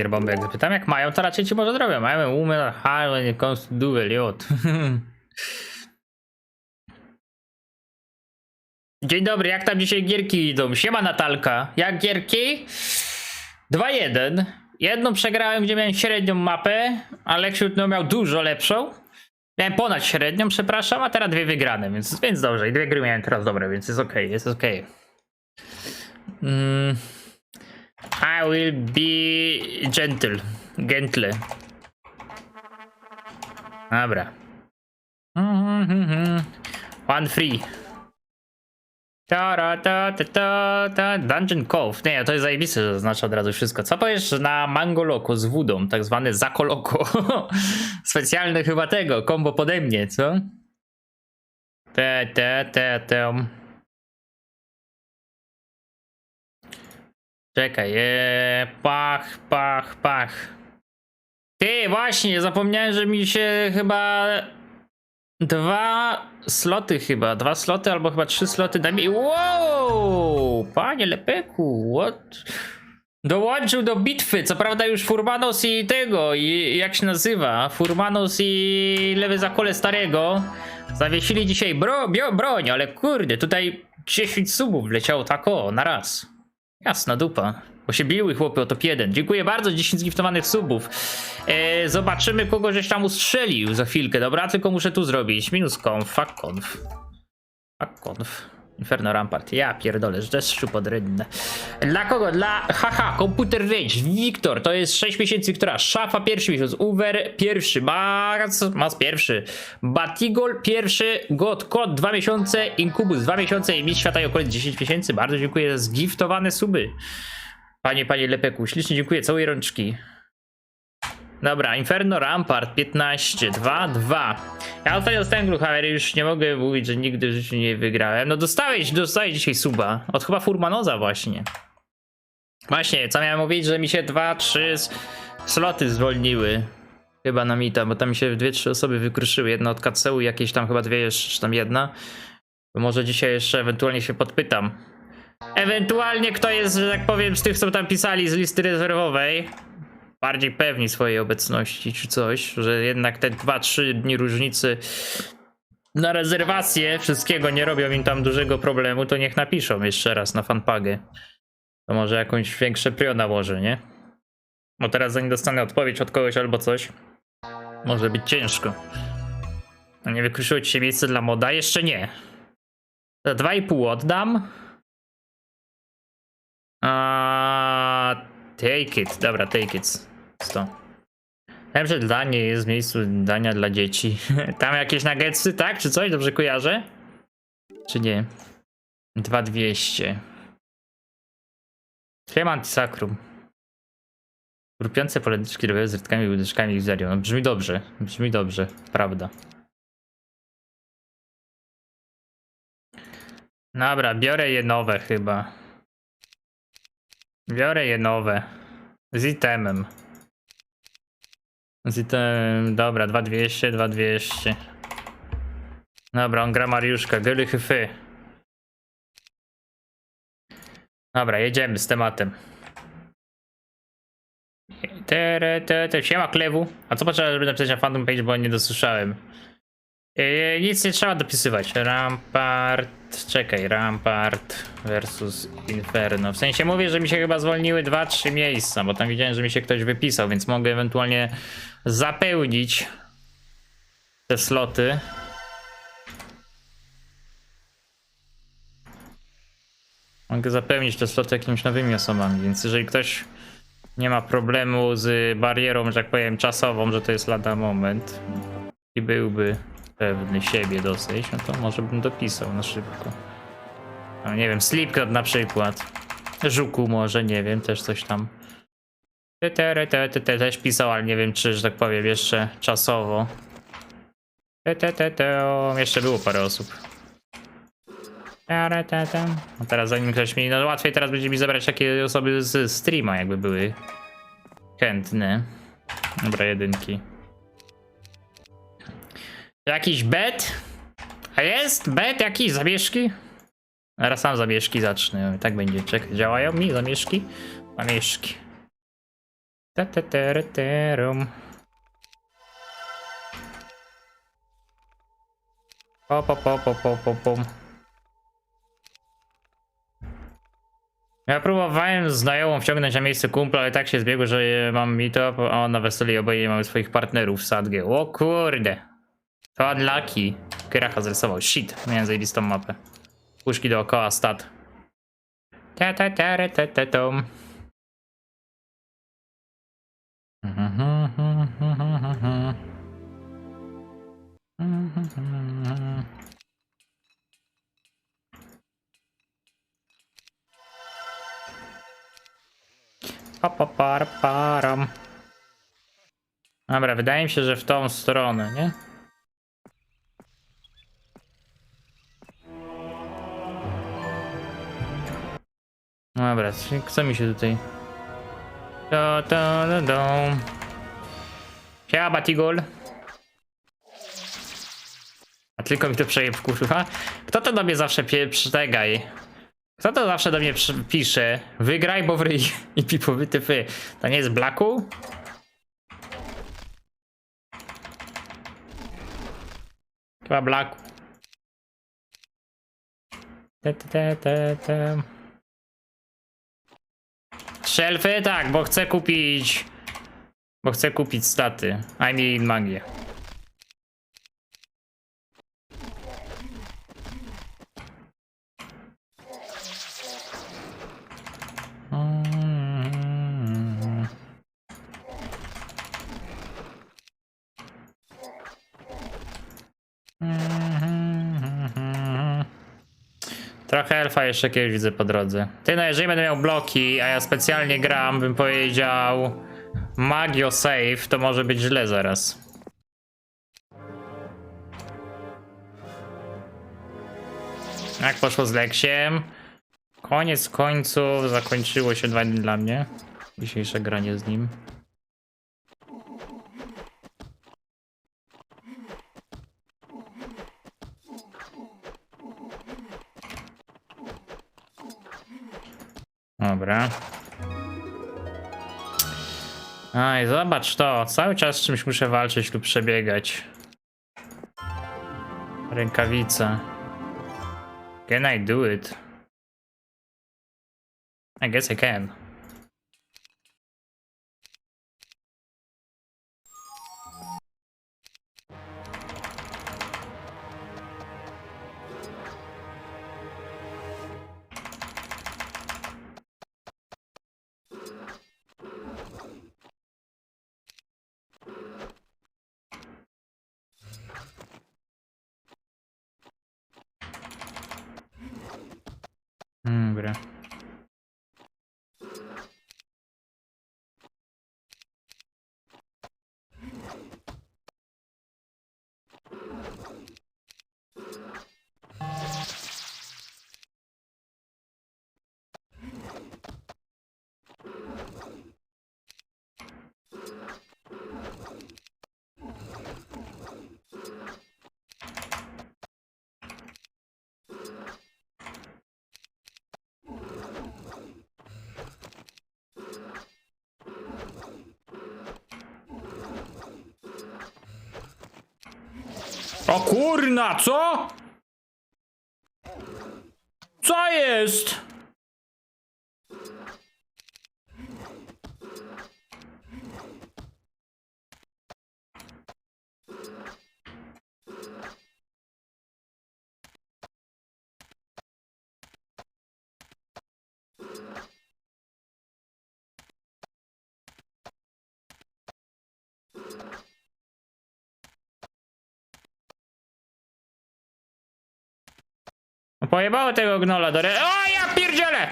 Pierbombę jak zapytam, jak mają, to raczej ci może zrobią. Mają umę, halo, nie konstytuuje, liot. Dzień dobry, jak tam dzisiaj gierki idą? Siema Natalka. Jak gierki? 2-1. Jedną przegrałem, gdzie miałem średnią mapę, ale no miał dużo lepszą. Miałem ponad średnią, przepraszam, a teraz dwie wygrane, więc, więc dobrze. I dwie gry miałem teraz dobre, więc jest okej, jest okej. Mm. I will be gentle. Gentle. Dobra. One free. Ta, ta, ta, ta, ta. Dungeon Cove. Nie, to jest zajebiste, że zaznacza od razu wszystko. Co powiesz na Mango Loco z wódą, tak zwane Zakoloko? Specjalne chyba tego, kombo pode mnie, co? Te, te, te, te. Czekaj, ee, pach, pach, pach. Ty, właśnie, zapomniałem, że mi się chyba dwa sloty chyba, dwa sloty albo chyba trzy sloty da mi. Wow! Panie Lepeku, what? Dołączył do bitwy, co prawda już Furmanos i tego, i jak się nazywa? Furmanos i lewy zakole starego zawiesili dzisiaj bro, bio, broń, ale kurde, tutaj 10 subów wleciało tak o, na raz. Jasna dupa. Bo się biły chłopy o top 1. Dziękuję bardzo, 10 zgiftowanych subów. E, zobaczymy kogo żeś tam ustrzelił za chwilkę, dobra? Tylko muszę tu zrobić. Minus conf, fuck conf. Fuck conf. Inferno Rampart. Ja pierdolę, deszczu pod rynne. Dla kogo? Dla haha, Computer Rage, Wiktor, to jest 6 miesięcy, która Szafa pierwszy miesiąc, Uwer pierwszy, Mars, Mas pierwszy, Batigol pierwszy, God, Kod 2 miesiące, Incubus 2 miesiące i Mistrz Świata i okolic 10 miesięcy. Bardzo dziękuję za zgiftowane suby. Panie, panie Lepeku, ślicznie dziękuję, całej rączki. Dobra, Inferno Rampart 15, 2, 2. Ja ostatnio dostałem gluchawery, już nie mogę mówić, że nigdy w życiu nie wygrałem. No dostałeś, dostałeś dzisiaj suba. Od chyba Furmanoza właśnie. Właśnie, co miałem mówić, że mi się 2, 3 sloty zwolniły. Chyba na Mita, bo tam się dwie, trzy osoby wykruszyły. Jedna od KCU, jakieś tam chyba dwie jeszcze, czy tam jedna. Bo może dzisiaj jeszcze ewentualnie się podpytam. Ewentualnie kto jest, że tak powiem, z tych, co tam pisali z listy rezerwowej, bardziej pewni swojej obecności czy coś, że jednak te 2-3 dni różnicy na rezerwację wszystkiego nie robią im tam dużego problemu, to niech napiszą jeszcze raz na fanpagę. To może jakąś większe prio nałożę, nie? Bo teraz zanim dostanę odpowiedź od kogoś albo coś, może być ciężko. A nie wykruszyło ci się miejsce dla moda? Jeszcze nie. Za 2,5 oddam. A, take it. Dobra, take it. 100. Lepsze danie jest miejscu dania dla dzieci. Tam jakieś nuggetsy, tak? Czy coś? Dobrze kojarzę? Czy nie? 2200. Krem antisakrum. Grupiące poledyczki robią z rytkami, i zerią. No, brzmi dobrze. Brzmi dobrze. Prawda. Dobra, biorę je nowe chyba. Biorę je nowe. Z itemem. Z itemem, dobra, 2200, 2200. Dobra, on gra Mariuszka, gyly hyfy. Dobra, jedziemy z tematem. Tere, te, te. Siema Klewu. A co potrzeba, żeby napisać na fandom page, bo nie dosłyszałem. Yy, nic nie trzeba dopisywać. Rampart. Czekaj, Rampart versus Inferno. W sensie mówię, że mi się chyba zwolniły 2-3 miejsca, bo tam widziałem, że mi się ktoś wypisał, więc mogę ewentualnie zapełnić te sloty. Mogę zapełnić te sloty jakimiś nowymi osobami, więc jeżeli ktoś nie ma problemu z barierą, że tak powiem, czasową, że to jest lada moment i byłby pewny siebie dosyć, no to może bym dopisał na szybko. No, nie wiem, Slipknot na przykład. Żuku może, nie wiem, też coś tam. Te, te, te, te, te, też pisał, ale nie wiem, czy, że tak powiem, jeszcze czasowo. Te, te, te, te, o, jeszcze było parę osób. Te, te, te. No teraz zanim ktoś mi, no łatwiej teraz będzie mi zebrać takie osoby z streama, jakby były chętne. Dobra, jedynki. Jakiś bet? A jest? Bet? Jakiś? Zamieszki? Teraz sam zamieszki zacznę. Tak będzie. Czekaj, działają mi zamieszki? Zamieszki. Tetetereterum. Po, po, po, po, po, po, po. Ja próbowałem znajomą wciągnąć na miejsce kumpla, ale tak się zbiegło, że mam meetup, a na weseli obaj mamy swoich partnerów w sadgie. O kurde. To unlucky. Kyracha zrysował. Shit. Miałem zajebistą mapę. Puszki dookoła stat. Ta ta ta re, ta ta tom. Dobra, wydaje mi się, że w tą stronę, nie? Dobra, co mi się tutaj... To, to, to, to. Siema, Batigol. A tylko mi to przejeb, kurwa. Kto to do mnie zawsze przytegaj? Kto to zawsze do mnie pisze? Wygraj, bo wryj i pipowy typy. To nie jest Blacku? Chyba Blacku. Te, te, te, te. Szelfy? Tak, bo chcę kupić... Bo chcę kupić staty. I mean magię. Trochę elfa jeszcze kiedyś widzę po drodze. Ty no, jeżeli będę miał bloki, a ja specjalnie gram, bym powiedział Magio save, to może być źle zaraz. Jak poszło z Leksiem? Koniec końców zakończyło się dwa dni dla mnie. Dzisiejsze granie z nim. Dobra. Aj, zobacz to. Cały czas czymś muszę walczyć lub przebiegać. Rękawica. Can I do it? I guess I can. O kurna, co? Co jest? Pojebało tego gnola do re... O, ja pierdzielę!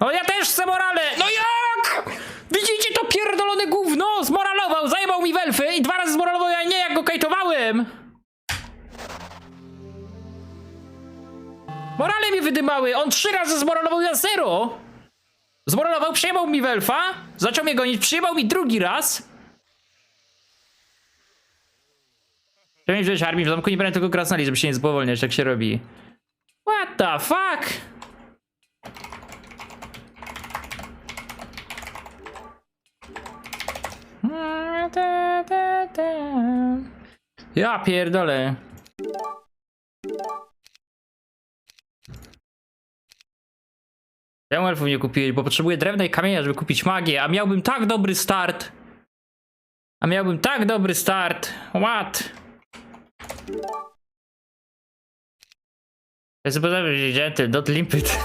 O, ja też chcę morale! No jak? Widzicie to pierdolone gówno? Zmoralował, zajebał mi welfy i dwa razy zmoralował, ja nie, jak go kajtowałem! Morale mi wydymały, on trzy razy zmoralował na zero! Zmoralował, przyjebał mi welfa, zaczął mnie gonić, przyjebał mi drugi raz. Chciałem wziąć armię w zamku, nie będę tylko krasnali, żeby się nie spowolniać, jak się robi. What the fuck? Ja pierdolę. Czemu elfów nie kupiłeś? Bo potrzebuję drewna i kamienia, żeby kupić magię, a miałbym tak dobry start. A miałbym tak dobry start. What? Я запитав, до тлімпить.